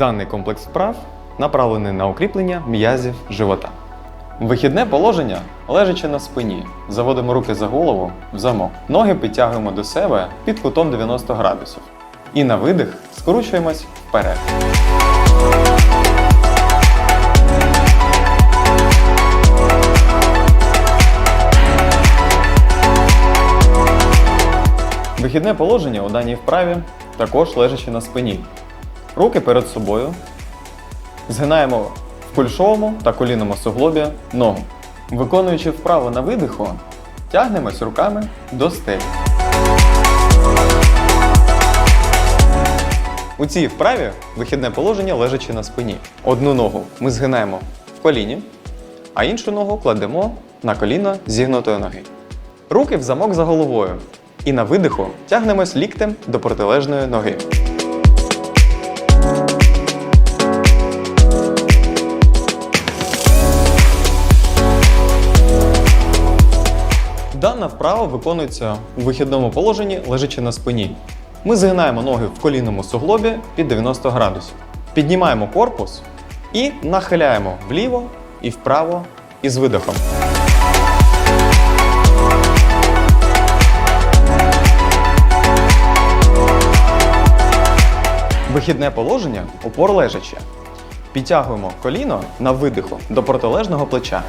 Даний комплекс вправ направлений на укріплення м'язів живота. Вихідне положення лежачи на спині. Заводимо руки за голову в замок. Ноги підтягуємо до себе під кутом 90 градусів. І на видих скручуємось вперед. Вихідне положення у даній вправі також лежачи на спині. Руки перед собою. Згинаємо в кульшовому та колінному суглобі ногу. Виконуючи вправу на видиху, тягнемось руками до стелі. У цій вправі вихідне положення лежачи на спині. Одну ногу ми згинаємо в коліні, а іншу ногу кладемо на коліно зігнутої ноги. Руки в замок за головою. І на видиху тягнемось ліктем до протилежної ноги. Дана вправа виконується у вихідному положенні, лежачи на спині. Ми згинаємо ноги в колінному суглобі під 90 градусів. Піднімаємо корпус і нахиляємо вліво і вправо із видихом. Вихідне положення опор лежаче. Підтягуємо коліно на видиху до протилежного плеча.